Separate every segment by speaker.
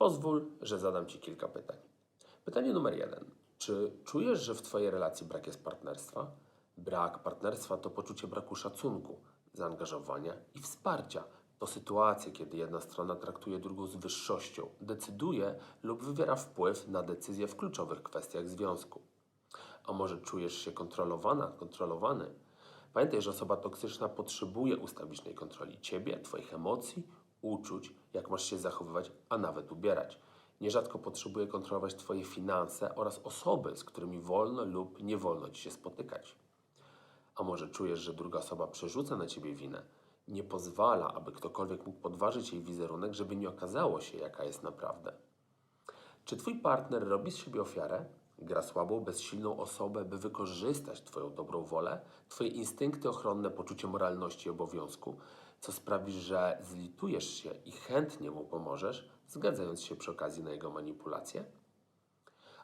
Speaker 1: Pozwól, że zadam Ci kilka pytań. Pytanie numer jeden. Czy czujesz, że w Twojej relacji brak jest partnerstwa? Brak partnerstwa to poczucie braku szacunku, zaangażowania i wsparcia. To sytuacje, kiedy jedna strona traktuje drugą z wyższością, decyduje lub wywiera wpływ na decyzje w kluczowych kwestiach związku. A może czujesz się kontrolowana, kontrolowany? Pamiętaj, że osoba toksyczna potrzebuje ustawicznej kontroli ciebie, twoich emocji, uczuć, jak masz się zachowywać, a nawet ubierać. Nierzadko potrzebuje kontrolować twoje finanse oraz osoby, z którymi wolno lub nie wolno ci się spotykać. A może czujesz, że druga osoba przerzuca na ciebie winę, nie pozwala, aby ktokolwiek mógł podważyć jej wizerunek, żeby nie okazało się, jaka jest naprawdę. Czy twój partner robi z siebie ofiarę? Gra słabą, bezsilną osobę, by wykorzystać twoją dobrą wolę, twoje instynkty ochronne, poczucie moralności i obowiązku, co sprawi, że zlitujesz się i chętnie mu pomożesz, zgadzając się przy okazji na jego manipulacje?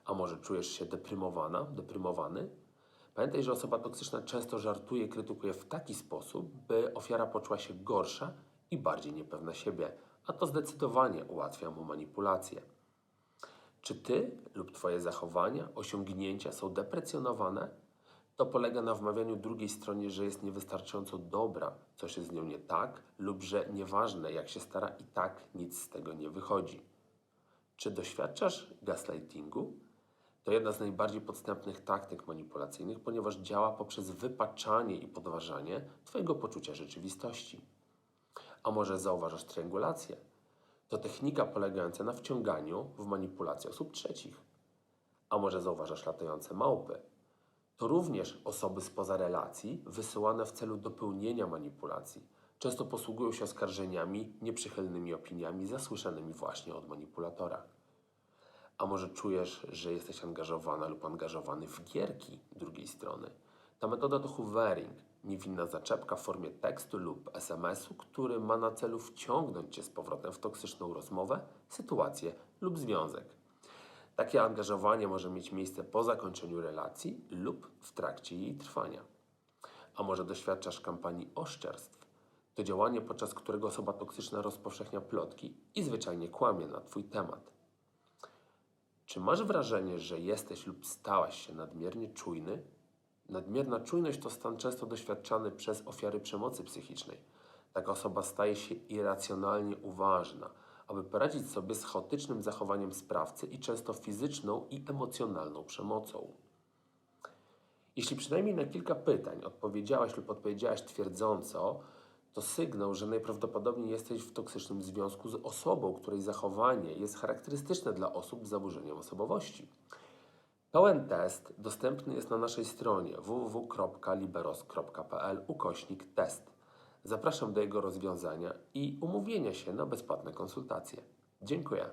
Speaker 1: A może czujesz się deprymowana, deprymowany? Pamiętaj, że osoba toksyczna często żartuje krytykuje w taki sposób, by ofiara poczuła się gorsza i bardziej niepewna siebie, a to zdecydowanie ułatwia mu manipulację. Czy ty lub twoje zachowania, osiągnięcia są deprecjonowane? To polega na wmawianiu drugiej stronie, że jest niewystarczająco dobra, coś jest z nią nie tak, lub że nieważne jak się stara, i tak nic z tego nie wychodzi. Czy doświadczasz gaslightingu? To jedna z najbardziej podstępnych taktyk manipulacyjnych, ponieważ działa poprzez wypaczanie i podważanie Twojego poczucia rzeczywistości. A może zauważasz triangulację? To technika polegająca na wciąganiu w manipulację osób trzecich. A może zauważasz latające małpy? To również osoby spoza relacji wysyłane w celu dopełnienia manipulacji. Często posługują się oskarżeniami, nieprzychylnymi opiniami zasłyszanymi właśnie od manipulatora. A może czujesz, że jesteś angażowana lub angażowany w gierki drugiej strony? Ta metoda to hoovering, niewinna zaczepka w formie tekstu lub SMS-u, który ma na celu wciągnąć cię z powrotem w toksyczną rozmowę, sytuację lub związek. Takie angażowanie może mieć miejsce po zakończeniu relacji lub w trakcie jej trwania. A może doświadczasz kampanii oszczerstw? To działanie, podczas którego osoba toksyczna rozpowszechnia plotki i zwyczajnie kłamie na Twój temat. Czy masz wrażenie, że jesteś lub stałaś się nadmiernie czujny? Nadmierna czujność to stan często doświadczany przez ofiary przemocy psychicznej. Taka osoba staje się irracjonalnie uważna, aby poradzić sobie z chaotycznym zachowaniem sprawcy i często fizyczną i emocjonalną przemocą. Jeśli przynajmniej na kilka pytań odpowiedziałaś lub odpowiedziałaś twierdząco, to sygnał, że najprawdopodobniej jesteś w toksycznym związku z osobą, której zachowanie jest charakterystyczne dla osób z zaburzeniem osobowości. Pełen test dostępny jest na naszej stronie www.liberos.pl ukośnik test. Zapraszam do jego rozwiązania i umówienia się na bezpłatne konsultacje. Dziękuję.